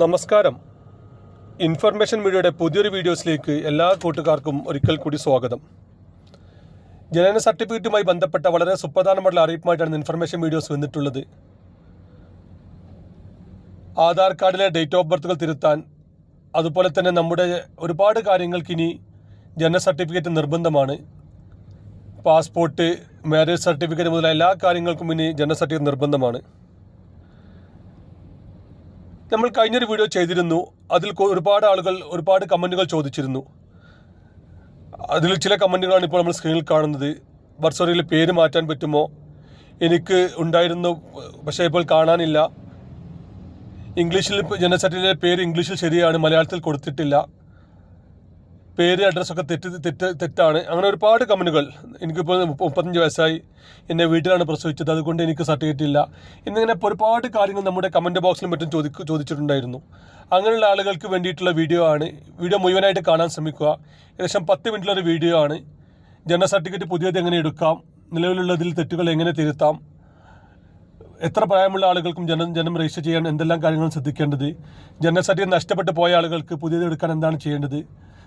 നമസ്കാരം. ഇൻഫർമേഷൻ മീഡിയയുടെ പുതിയൊരു വീഡിയോസിലേക്ക് എല്ലാ കൂട്ടുകാർക്കും ഒരിക്കൽ കൂടി സ്വാഗതം. ജനന സർട്ടിഫിക്കറ്റുമായി ബന്ധപ്പെട്ട വളരെ സുപ്രധാനമായിട്ടുള്ള അറിയിപ്പുമായിട്ടാണ് ഇൻഫർമേഷൻ വീഡിയോസ് വന്നിട്ടുള്ളത്. ആധാർ കാർഡിലെ ഡേറ്റ് ഓഫ് ബർത്തുകൾ തിരുത്താൻ അതുപോലെ തന്നെ നമ്മുടെ ഒരുപാട് കാര്യങ്ങൾക്ക് ഇനി ജനന സർട്ടിഫിക്കറ്റ് നിർബന്ധമാണ്. പാസ്പോർട്ട് മാരേജ് സർട്ടിഫിക്കറ്റ് മുതലായ എല്ലാ കാര്യങ്ങൾക്കും ഇനി ജനന സർട്ടിഫിക്കറ്റ് നിർബന്ധമാണ്. നമ്മൾ കഴിഞ്ഞൊരു വീഡിയോ ചെയ്തിരുന്നു. അതിൽ ഒരുപാട് ആളുകൾ ഒരുപാട് കമന്റുകൾ ചോദിച്ചിരുന്നു. അതിൽ ചില കമന്റുകളാണ് ഇപ്പോൾ നമ്മൾ സ്ക്രീനിൽ കാണുന്നത്. ബർസറിയിൽ പേര് മാറ്റാൻ പറ്റുമോ? എനിക്ക് ഉണ്ടായിരുന്നു പക്ഷേ ഇപ്പോൾ കാണാനില്ല. ഇംഗ്ലീഷിൽ സർട്ടിഫിക്കറ്റിലെ പേര് ഇംഗ്ലീഷിൽ ശരിയാണ് മലയാളത്തിൽ കൊടുത്തിട്ടില്ല. പേര് അഡ്രസ്സൊക്കെ തെറ്റ് തെറ്റ് തെറ്റാണ്. അങ്ങനെ ഒരുപാട് കമന്റുകൾ എനിക്കിപ്പോൾ മുപ്പ- മുപ്പത്തഞ്ച് വയസ്സായി. എന്നെ വീട്ടിലാണ് പ്രസവിച്ചത്. അതുകൊണ്ട് എനിക്ക് സർട്ടിഫിക്കറ്റ് ഇല്ല. എന്നിങ്ങനെ ഒരുപാട് കാര്യങ്ങൾ നമ്മുടെ കമന്റ് ബോക്സിലും മറ്റും ചോദിക്കു ചോദിച്ചിട്ടുണ്ടായിരുന്നു. അങ്ങനെയുള്ള ആളുകൾക്ക് വേണ്ടിയിട്ടുള്ള വീഡിയോ ആണ്. വീഡിയോ മുഴുവനായിട്ട് കാണാൻ ശ്രമിക്കുക. ഏകദേശം പത്ത് മിനിറ്റിലൊരു വീഡിയോ ആണ്. ജനന സർട്ടിഫിക്കറ്റ് പുതിയത് എങ്ങനെ എടുക്കാം? നിലവിലുള്ളതിൽ തെറ്റുകൾ എങ്ങനെ തിരുത്താം? എത്ര പ്രായമുള്ള ആളുകൾക്കും ജനം ജനം രജിസ്റ്റർ ചെയ്യാൻ എന്തെല്ലാം കാര്യങ്ങൾ ശ്രദ്ധിക്കേണ്ടത്? ജനന സർട്ടിഫിക്കറ്റ് നഷ്ടപ്പെട്ടു പോയ ആളുകൾക്ക് പുതിയത് എടുക്കാൻ എന്താണ് ചെയ്യേണ്ടത്?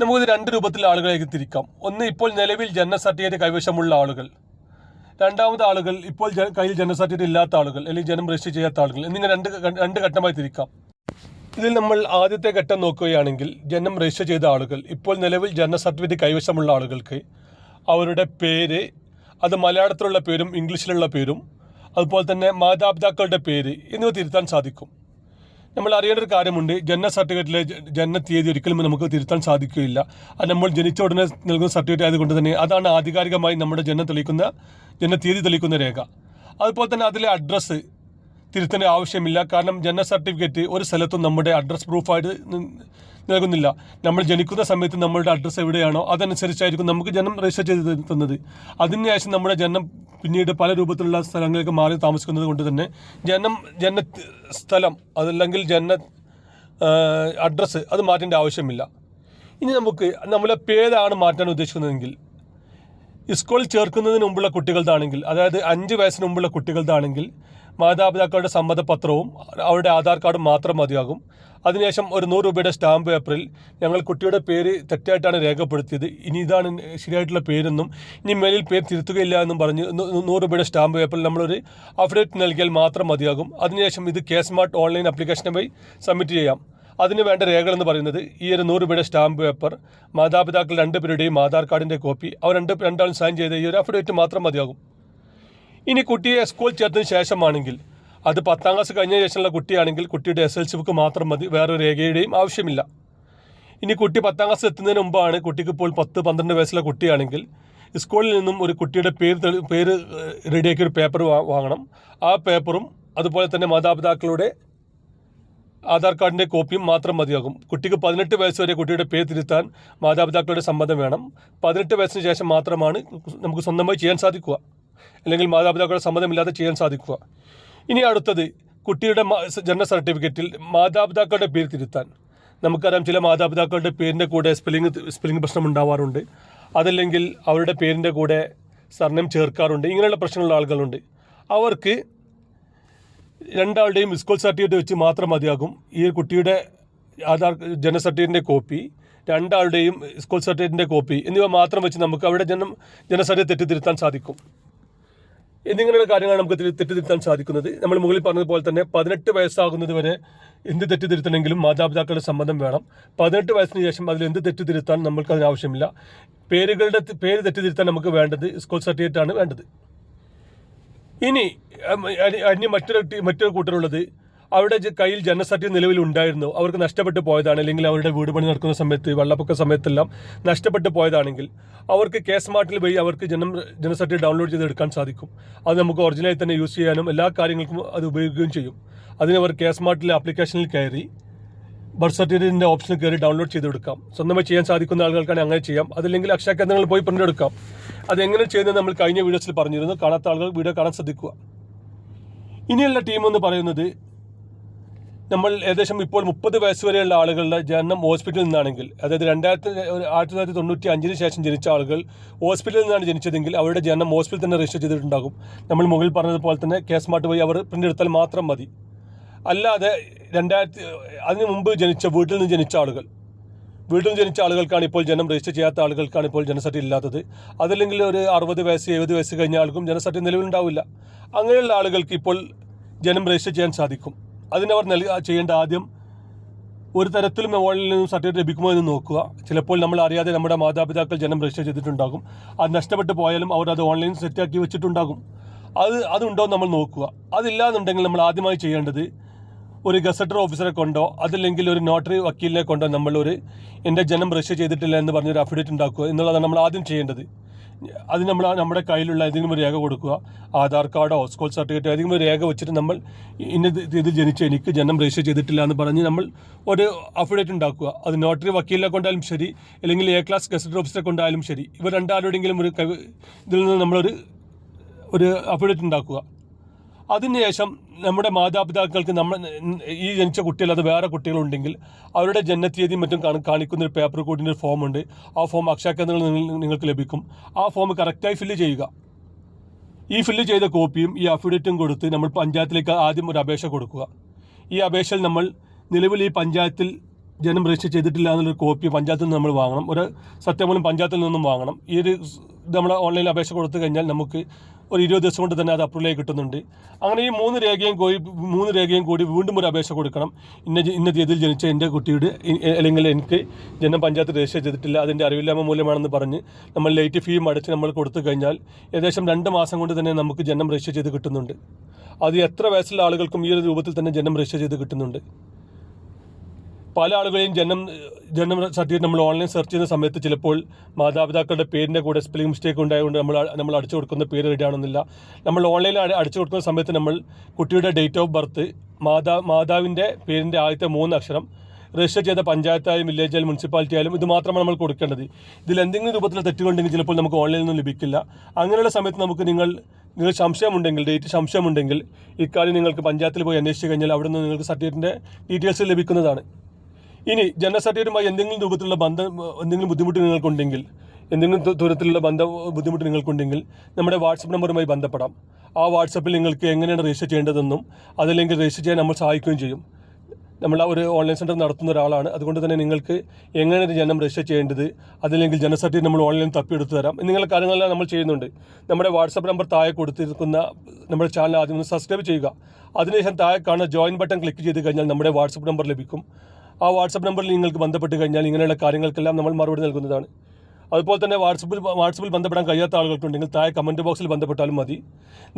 നമുക്കിത് രണ്ട് രൂപത്തിൽ ആളുകളേക്ക് തിരിക്കാം. ഒന്ന് ഇപ്പോൾ നിലവിൽ ജനന സർട്ടിഫിക്കറ്റ് കൈവശമുള്ള ആളുകൾ. രണ്ടാമത് ആളുകൾ ഇപ്പോൾ കയ്യിൽ ജനന സർട്ടിഫിക്കറ്റ് ഇല്ലാത്ത ആളുകൾ അല്ലെങ്കിൽ ജനം രജിസ്റ്റർ ചെയ്യാത്ത ആളുകൾ എന്നിങ്ങനെ രണ്ട് രണ്ട് ഘട്ടമായി തിരിക്കാം. ഇതിൽ നമ്മൾ ആദ്യത്തെ ഘട്ടം നോക്കുകയാണെങ്കിൽ ജനം രജിസ്റ്റർ ചെയ്ത ആളുകൾ ഇപ്പോൾ നിലവിൽ ജനന സർട്ടിഫിക്കറ്റ് കൈവശമുള്ള ആളുകൾക്ക് അവരുടെ പേര് അത് മലയാളത്തിലുള്ള പേരും ഇംഗ്ലീഷിലുള്ള പേരും അതുപോലെ തന്നെ മാതാപിതാക്കളുടെ പേര് എന്നിവ തിരുത്താൻ സാധിക്കും. നമ്മൾ അറിയേണ്ട ഒരു കാര്യമുണ്ട്. ജനന സർട്ടിഫിക്കറ്റിലെ ജനന തീയതി ഒരിക്കലും നമുക്ക് തിരുത്താൻ സാധിക്കുകയില്ല. അത് നമ്മൾ ജനിച്ച ഉടനെ നൽകുന്ന സർട്ടിഫിക്കറ്റ് ആയതുകൊണ്ട് തന്നെ അതാണ് ആധികാരികമായി നമ്മുടെ ജനനം തെളിയിക്കുന്ന ജനന തീയതി തെളിയിക്കുന്ന രേഖ. അതുപോലെ തന്നെ അതിലെ അഡ്രസ്സ് തിരുത്തേണ്ട ആവശ്യമില്ല. കാരണം ജനന സർട്ടിഫിക്കറ്റ് ഒരു സ്ഥലത്തും നമ്മുടെ അഡ്രസ് പ്രൂഫായിട്ട് നൽകുന്നില്ല. നമ്മൾ ജനിക്കുന്ന സമയത്ത് നമ്മളുടെ അഡ്രസ്സ് എവിടെയാണോ അതനുസരിച്ചായിരിക്കും നമുക്ക് ജനം രജിസ്റ്റർ ചെയ്ത് തന്നത്. അതിനുശേഷം നമ്മുടെ ജനം പിന്നീട് പല രൂപത്തിലുള്ള സ്ഥലങ്ങളിലേക്ക് മാറി താമസിക്കുന്നത് കൊണ്ട് തന്നെ ജനം ജന സ്ഥലം അതല്ലെങ്കിൽ ജന അഡ്രസ്സ് അത് മാറ്റേണ്ട ആവശ്യമില്ല. ഇനി നമുക്ക് നമ്മളെ പേരാണ് മാറ്റാൻ ഉദ്ദേശിക്കുന്നതെങ്കിൽ സ്കൂളിൽ ചേർക്കുന്നതിന് മുമ്പുള്ള കുട്ടികളുടെയാണെങ്കിൽ അതായത് അഞ്ച് വയസ്സിന് മുമ്പുള്ള കുട്ടികളുടെയാണെങ്കിൽ മാതാപിതാക്കളുടെ സമ്മതപത്രവും അവരുടെ ആധാർ കാർഡും മാത്രം മതിയാകും. അതിനുശേഷം ഒരു നൂറ് രൂപയുടെ സ്റ്റാമ്പ് പേപ്പറിൽ ഞങ്ങൾ കുട്ടിയുടെ പേര് തെറ്റായിട്ടാണ് രേഖപ്പെടുത്തിയത്. ഇനി ഇതാണ് ശരിയായിട്ടുള്ള പേരെന്നും ഇനി മേലിൽ പേര് തിരുത്തുകയില്ല എന്നും പറഞ്ഞ് നൂറ് രൂപയുടെ സ്റ്റാമ്പ് പേപ്പറിൽ നമ്മളൊരു അഫിഡേറ്റ് നൽകിയാൽ മാത്രം മതിയാകും. അതിനുശേഷം ഇത് കെ സ്മാർട്ട് ഓൺലൈൻ വഴി സബ്മിറ്റ് ചെയ്യാം. അതിന് വേണ്ട രേഖകളെന്ന് പറയുന്നത് ഈ ഒരു നൂറ് രൂപയുടെ സ്റ്റാമ്പ് പേപ്പർ മാതാപിതാക്കൾ രണ്ടുപേരുടെയും ആധാർ കാർഡിന്റെ കോപ്പി അവർ രണ്ട് രണ്ടാളും സൈൻ ചെയ്ത ഈ ഒരു അഫിഡേറ്റ് മാത്രം മതിയാകും. ഇനി കുട്ടിയെ സ്കൂൾ ചേർത്തതിന് ശേഷമാണെങ്കിൽ അത് പത്താം ക്ലാസ് കഴിഞ്ഞ ശേഷമുള്ള കുട്ടിയാണെങ്കിൽ കുട്ടിയുടെ എസ് എൽ സി ബുക്ക് മാത്രം മതി വേറെ ഒരു രേഖയുടെയും ആവശ്യമില്ല. ഇനി കുട്ടി പത്താം ക്ലാസ് എത്തുന്നതിന് മുമ്പാണ് കുട്ടിക്ക് ഇപ്പോൾ പത്ത് പന്ത്രണ്ട് വയസ്സുള്ള കുട്ടിയാണെങ്കിൽ സ്കൂളിൽ നിന്നും ഒരു കുട്ടിയുടെ പേര് പേര് റെഡിയാക്കി ഒരു പേപ്പർ വാങ്ങണം. ആ പേപ്പറും അതുപോലെ തന്നെ മാതാപിതാക്കളുടെ ആധാർ കാർഡിന്റെ കോപ്പിയും മാത്രം മതിയാകും. കുട്ടിക്ക് പതിനെട്ട് വയസ്സ് വരെ കുട്ടിയുടെ പേര് തിരുത്താൻ മാതാപിതാക്കളുടെ സമ്മതം വേണം. പതിനെട്ട് വയസ്സിന് ശേഷം മാത്രമാണ് നമുക്ക് സ്വന്തമായി ചെയ്യാൻ സാധിക്കുക. അല്ലെങ്കിൽ മാതാപിതാക്കളുടെ സമ്മതമില്ലാതെ ചെയ്യാൻ സാധിക്കുക. ഇനി അടുത്തത് കുട്ടിയുടെ ജനന സർട്ടിഫിക്കറ്റിൽ മാതാപിതാക്കളുടെ പേര് തിരുത്താൻ. നമുക്കറിയാം ചില മാതാപിതാക്കളുടെ പേരിന്റെ കൂടെ സ്പെല്ലിംഗ് സ്പെല്ലിംഗ് പ്രശ്നം ഉണ്ടാവാറുണ്ട്. അതല്ലെങ്കിൽ അവരുടെ പേരിന്റെ കൂടെ സർണം ചേർക്കാറുണ്ട്. ഇങ്ങനെയുള്ള പ്രശ്നമുള്ള ആളുകളുണ്ട്. അവർക്ക് രണ്ടാളുടെയും സ്കൂൾ സർട്ടിഫിക്കറ്റ് വെച്ച് മാത്രം മതിയാകും. ഈ കുട്ടിയുടെ ആധാർ ജനന സർട്ടിഫിക്കറ്റിന്റെ കോപ്പി രണ്ടാളുടെയും സ്കൂൾ സർട്ടിഫിക്കറ്റിന്റെ കോപ്പി എന്നിവ മാത്രം വെച്ച് നമുക്ക് അവിടെ ജനം ജനസർട്ടിഫിക്കറ്റ് തെറ്റിദ്ധരുത്താൻ സാധിക്കും. എന്നിങ്ങനെയുള്ള കാര്യങ്ങളാണ് നമുക്ക് തിരി- തെറ്റിദ്ധരുത്താൻ സാധിക്കുന്നത്. നമ്മൾ മുകളിൽ പറഞ്ഞതുപോലെ തന്നെ പതിനെട്ട് വയസ്സാകുന്നത് വരെ എന്ത് തെറ്റിദ്ധരുത്തണമെങ്കിലും മാതാപിതാക്കളുടെ സംബന്ധം വേണം. പതിനെട്ട് വയസ്സിന് ശേഷം അതിൽ എന്ത് തെറ്റിദ്ധരുത്താൻ നമ്മൾക്ക് അതിനാവശ്യമില്ല പേരുകളുടെ പേര് തെറ്റിദ്ധരുത്താൻ നമുക്ക് വേണ്ടത് സ്കൂൾ സർട്ടിഫിക്കറ്റ് ആണ് വേണ്ടത്. ഇനി അന്യ മറ്റൊരു മറ്റൊരു കൂട്ടരുള്ളത് അവരുടെ കയ്യിൽ ജനന സർട്ടിഫിക്കറ്റ് നിലവിൽ ഉണ്ടായിരുന്നു. അവർക്ക് നഷ്ടപ്പെട്ടു പോയതാണ്. അല്ലെങ്കിൽ അവരുടെ വീട് പണി നടക്കുന്ന സമയത്ത് വെള്ളപ്പൊക്ക സമയത്തെല്ലാം നഷ്ടപ്പെട്ടു പോയതാണെങ്കിൽ അവർക്ക് കെ സ്മാർട്ടിൽ പോയി അവർക്ക് ജനം ജനന സർട്ടിഫിക്കറ്റ് ഡൗൺലോഡ് ചെയ്ത് എടുക്കാൻ സാധിക്കും. അത് നമുക്ക് ഒറിജിനലായി തന്നെ യൂസ് ചെയ്യാനും എല്ലാ കാര്യങ്ങൾക്കും അത് ഉപയോഗിക്കുകയും ചെയ്യും. അതിന് അവർ കെ സ്മാർട്ടിലെ ആപ്ലിക്കേഷനിൽ കയറി ബർത്ത് സർട്ടിഫിക്കറ്റിന്റെ ഓപ്ഷനിൽ കയറി ഡൗൺലോഡ് ചെയ്തെടുക്കാം സ്വന്തമായി ചെയ്യാൻ സാധിക്കുന്ന ആളുകൾക്കാണ് അങ്ങനെ ചെയ്യാം. അതല്ലെങ്കിൽ അക്ഷയ കേന്ദ്രങ്ങളിൽ പോയി പ്രിന്റ് എടുക്കാം. അതെങ്ങനെ ചെയ്യുന്നത് നമ്മൾ കഴിഞ്ഞ വീഡിയോസിൽ പറഞ്ഞിരുന്നു. കാണാത്ത ആളുകൾ വീഡിയോ കാണാൻ ശ്രദ്ധിക്കുക. ഇനിയുള്ള ടീം എന്ന് പറയുന്നത് നമ്മൾ ഏകദേശം ഇപ്പോൾ മുപ്പത് വയസ്സ് വരെയുള്ള ആളുകളുടെ ജനനം ഹോസ്പിറ്റലിൽ നിന്നാണെങ്കിൽ അതായത് രണ്ടായിരത്തി ആയിരത്തി തൊള്ളായിരത്തി തൊണ്ണൂറ്റി അഞ്ചിന് ശേഷം ജനിച്ച ആളുകൾ ഹോസ്പിറ്റലിൽ നിന്നാണ് ജനിച്ചതെങ്കിൽ അവരുടെ ജനനം ഹോസ്പിറ്റലിൽ തന്നെ രജിസ്റ്റർ ചെയ്തിട്ടുണ്ടാകും. നമ്മൾ മുകളിൽ പറഞ്ഞതുപോലെ തന്നെ കേസ് സ്മാർട്ട് വഴി അവർ പ്രിന്റ് എടുത്താൽ മാത്രം മതി. അല്ലാതെ രണ്ടായിരത്തി അതിന് മുമ്പ് ജനിച്ച വീട്ടിൽ നിന്ന് ജനിച്ച ആളുകൾ വീട്ടിൽ നിന്ന് ജനിച്ച ആളുകൾക്കാണ് ഇപ്പോൾ ജനം രജിസ്റ്റർ ചെയ്യാത്ത ആളുകൾക്കാണ് ഇപ്പോൾ ജനസർട്ടി ഇല്ലാത്തത്. അതല്ലെങ്കിൽ ഒരു അറുപത് വയസ്സ് എഴുപത് വയസ്സ് കഴിഞ്ഞ ആൾക്കും ജനസർട്ടി നിലവിലുണ്ടാവില്ല. അങ്ങനെയുള്ള ആളുകൾക്ക് ഇപ്പോൾ ജനം രജിസ്റ്റർ ചെയ്യാൻ സാധിക്കും. അതിനവർ നൽകി ചെയ്യേണ്ട ആദ്യം ഒരു തരത്തിലും ഓൺലൈനിൽ നിന്നും സർട്ടിഫിക്കറ്റ് ലഭിക്കുമോ എന്ന് നോക്കുക. ചിലപ്പോൾ നമ്മൾ അറിയാതെ നമ്മുടെ മാതാപിതാക്കൾ ജനം രജിസ്റ്റർ ചെയ്തിട്ടുണ്ടാകും. അത് നഷ്ടപ്പെട്ടു പോയാലും അവർ അത് ഓൺലൈൻ സെറ്റാക്കി വെച്ചിട്ടുണ്ടാകും. അത് അതുണ്ടോ നമ്മൾ നോക്കുക. അതില്ലാന്നുണ്ടെങ്കിൽ നമ്മൾ ആദ്യമായി ചെയ്യേണ്ടത് ഒരു ഗസറ്റർ ഓഫീസറെ കൊണ്ടോ അതല്ലെങ്കിൽ ഒരു നോട്ടറി വക്കീലിനെ കൊണ്ടോ നമ്മളൊരു എന്റെ ജനം രജിസ്റ്റർ ചെയ്തിട്ടില്ല എന്ന് പറഞ്ഞൊരു അഫിഡേറ്റ് ഉണ്ടാക്കുക എന്നുള്ളതാണ് നമ്മൾ ആദ്യം ചെയ്യേണ്ടത്. അത് നമ്മൾ നമ്മുടെ കയ്യിലുള്ള ഏതെങ്കിലും ഒരു രേഖ കൊടുക്കുക. ആധാർ കാർഡോ സ്കൂൾ സർട്ടിഫിക്കറ്റോ ഏതെങ്കിലും ഒരു രേഖ വെച്ചിട്ട് നമ്മൾ ഇന്ന ഇത് ജനിച്ച എനിക്ക് ജനം രജിസ്റ്റർ ചെയ്തിട്ടില്ല എന്ന് പറഞ്ഞ് നമ്മൾ ഒരു അഫിഡേറ്റ് ഉണ്ടാക്കുക. അത് നോട്ടറി വക്കീലിനെ കൊണ്ടായാലും ശരി അല്ലെങ്കിൽ എ ക്ലാസ് ഗസറ്റർ ഓഫീസറെ കൊണ്ടായാലും ശരി. ഇവർ രണ്ടാരുടെയെങ്കിലും ഒരു ഇതിൽ നിന്ന് നമ്മളൊരു ഒരു അഫിഡേറ്റ് ഉണ്ടാക്കുക. അതിനുശേഷം നമ്മുടെ മാതാപിതാക്കൾക്ക് നമ്മൾ ഈ ജനിച്ച കുട്ടികൾ വേറെ കുട്ടികളുണ്ടെങ്കിൽ അവരുടെ ജനനത്തീയതിയും മറ്റും കാണിക്കുന്ന ഒരു പേപ്പർ കൂടിന്റെ ഒരു ഫോമുണ്ട് ആ ഫോം അക്ഷയ കേന്ദ്രങ്ങളിൽ നിങ്ങൾക്ക് ലഭിക്കും. ആ ഫോം കറക്റ്റായി ഫില്ല് ചെയ്യുക. ഈ ഫില്ല് ചെയ്ത കോപ്പിയും ഈ അഫിഡവിറ്റും കൊടുത്ത് നമ്മൾ പഞ്ചായത്തിലേക്ക് ആദ്യം ഒരു അപേക്ഷ കൊടുക്കുക. ഈ അപേക്ഷയിൽ നമ്മൾ നിലവിൽ ഈ പഞ്ചായത്തിൽ ജനം രജിസ്റ്റർ ചെയ്തിട്ടില്ല എന്നുള്ളൊരു കോപ്പി പഞ്ചായത്തിൽ നിന്ന് നമ്മൾ വാങ്ങണം. ഒരു സത്യമൂലം പഞ്ചായത്തിൽ നിന്നും വാങ്ങണം. ഈ ഒരു നമ്മൾ ഓൺലൈനിൽ അപേക്ഷ കൊടുത്തു കഴിഞ്ഞാൽ നമുക്ക് ഒരു ഇരുപത് ദിവസം കൊണ്ട് തന്നെ അത് അപ്രൂവലായി കിട്ടുന്നുണ്ട്. അങ്ങനെ ഈ മൂന്ന് രേഖയും കൂടി മൂന്ന് രേഖയും കൂടി വീണ്ടും ഒരു അപേക്ഷ കൊടുക്കണം. ഇന്ന ഇന്ന തീയതിയിൽ ജനിച്ച എന്റെ കുട്ടിയുടെ അല്ലെങ്കിൽ എനിക്ക് ജനം പഞ്ചായത്ത് രജിസ്റ്റർ ചെയ്തിട്ടില്ല അതിന്റെ അറിവില്ലായ്മ മൂലമാണെന്ന് പറഞ്ഞ് നമ്മൾ ലേറ്റ് ഫീയും അടച്ച് നമ്മൾ കൊടുത്തു കഴിഞ്ഞാൽ ഏകദേശം രണ്ട് മാസം കൊണ്ട് തന്നെ നമുക്ക് ജനം രജിസ്റ്റർ ചെയ്ത് കിട്ടുന്നുണ്ട്. അത് എത്ര വയസ്സുള്ള ആളുകൾക്കും ഈ ഒരു രൂപത്തിൽ തന്നെ ജനം രജിസ്റ്റർ ചെയ്ത് കിട്ടുന്നുണ്ട്. പല ആളുകളെയും ജനം ജനന സർട്ടിഫിക്കറ്റ് നമ്മൾ ഓൺലൈൻ സെർച്ച് ചെയ്യുന്ന സമയത്ത് ചിലപ്പോൾ മാതാപിതാക്കളുടെ പേരിന്റെ കൂടെ സ്പെല്ലിംഗ് മിസ്റ്റേക്ക് ഉണ്ടായതുകൊണ്ട് നമ്മൾ നമ്മൾ അടിച്ചു കൊടുക്കുന്ന പേര് റെഡിയാണെന്നില്ല നമ്മൾ ഓൺലൈനിൽ അടി- അടിച്ചു കൊടുക്കുന്ന സമയത്ത് നമ്മൾ കുട്ടിയുടെ ഡേറ്റ് ഓഫ് ബർത്ത് മാതാ മാതാവിന്റെ പേരിന്റെ ആദ്യത്തെ മൂന്ന് അക്ഷരം രജിസ്റ്റർ ചെയ്ത പഞ്ചായത്തായാലും വില്ലേജ് ആയാലും മുനിസിപ്പാലിറ്റി ആയാലും ഇത് മാത്രമാണ് നമ്മൾ കൊടുക്കേണ്ടത്. ഇതിൽ എന്തെങ്കിലും രൂപത്തിൽ തെറ്റുകൊണ്ടെങ്കിൽ ചിലപ്പോൾ നമുക്ക് ഓൺലൈനിൽ നിന്നും ലഭിക്കില്ല. അങ്ങനെയുള്ള സമയത്ത് നമുക്ക് നിങ്ങൾ നിങ്ങൾ സംശയമുണ്ടെങ്കിൽ ഡേറ്റ് സംശയമുണ്ടെങ്കിൽ ഇക്കാര്യം നിങ്ങൾക്ക് പഞ്ചായത്തിൽ പോയി അന്വേഷിച്ച് കഴിഞ്ഞാൽ അവിടെ നിന്ന് നിങ്ങൾക്ക് സർട്ടിഫിക്കറ്റിന്റെ ഡീറ്റെയിൽസ് ലഭിക്കുന്നതാണ്. ഇനി ജനറൽ സെക്രട്ടറിയുമായി എന്തെങ്കിലും രൂപത്തിലുള്ള ബന്ധം എന്തെങ്കിലും ബുദ്ധിമുട്ട് നിങ്ങൾക്കുണ്ടെങ്കിൽ എന്തെങ്കിലും ദൂരത്തിലുള്ള ബന്ധ ബുദ്ധിമുട്ട് നിങ്ങൾക്കുണ്ടെങ്കിൽ നമ്മുടെ വാട്സപ്പ് നമ്പറുമായി ബന്ധപ്പെടാം. ആ വാട്സപ്പിൽ നിങ്ങൾക്ക് എങ്ങനെയാണ് രജിസ്റ്റർ ചെയ്യേണ്ടതെന്നും അതല്ലെങ്കിൽ രജിസ്റ്റർ ചെയ്യാൻ നമ്മൾ സഹായിക്കുകയും ചെയ്യും. നമ്മൾ ഒരു ഓൺലൈൻ സെന്റർ നടത്തുന്ന ഒരാളാണ്. അതുകൊണ്ട് തന്നെ നിങ്ങൾക്ക് എങ്ങനെ ജനം രജിസ്റ്റർ ചെയ്യേണ്ടത് അതല്ലെങ്കിൽ ജന സർട്ടിഫിക്കറ്റ് നമ്മൾ ഓൺലൈനിൽ തപ്പിയെടുത്ത് തരാം എന്നുള്ള കാര്യങ്ങളെല്ലാം നമ്മൾ ചെയ്യുന്നുണ്ട്. നമ്മുടെ വാട്സപ്പ് നമ്പർ താഴെ കൊടുത്തിരിക്കുന്ന നമ്മുടെ ചാനൽ ആദ്യം സബ്സ്ക്രൈബ് ചെയ്യുക. അതിനുശേഷം താഴെ കാണുന്ന ജോയിൻ ബട്ടൺ ക്ലിക്ക് ചെയ്ത് കഴിഞ്ഞാൽ നമ്മുടെ വാട്സപ്പ് നമ്പർ ലഭിക്കും. ആ വാട്സപ്പ് നമ്പറിൽ നിങ്ങൾക്ക് ബന്ധപ്പെട്ട് കഴിഞ്ഞാൽ ഇങ്ങനെയുള്ള കാര്യങ്ങൾക്കെല്ലാം നമ്മൾ മറുപടി നൽകുന്നതാണ്. അതുപോലെ തന്നെ വാട്സപ്പിൽ വാട്സപ്പിൽ ബന്ധപ്പെടാൻ കഴിയാത്ത ആളുകൾക്കുണ്ടെങ്കിൽ താഴെ കമന്റ് ബോക്സിൽ ബന്ധപ്പെട്ടാലും മതി.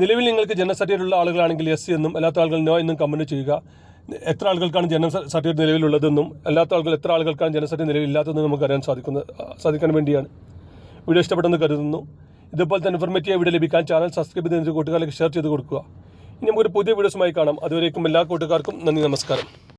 നിലവിൽ നിങ്ങൾക്ക് ജനന സർട്ടിഫിക്കറ്റ് ഉള്ള ആളുകളാണെങ്കിൽ എസ് എന്നും അല്ലാത്ത ആളുകൾ നോ എന്നും കമന്റ് ചെയ്യുക. എത്ര ആളുകൾക്കാണ് ജനന സർട്ടിഫിക്കറ്റ് നിലവിലുള്ളതെന്നും അല്ലാത്ത ആളുകൾ എത്ര ആളുകൾക്കാണ് ജനന സർട്ടിഫിക്കറ്റ് നിലവിലില്ലാത്തതെന്നും നമുക്ക് അറിയാൻ സാധിക്കുന്ന സാധിക്കാൻ വേണ്ടിയാണ്. വീഡിയോ ഇഷ്ടപ്പെട്ടെന്ന് കരുതുന്നു. ഇതുപോലെ തന്നെ ഇൻഫർമേറ്റീവ് വീഡിയോ ലഭിക്കാൻ ചാനൽ സബ്സ്ക്രൈബ് ചെയ്ത് കൂട്ടുകാരിലേക്ക് ഷെയർ ചെയ്ത് കൊടുക്കുക. ഇനി നമുക്കൊരു പുതിയ വീഡിയോസുമായി കാണാം. അതുവരേക്കും എല്ലാ കൂട്ടുകാർക്കും നന്ദി നമസ്കാരം.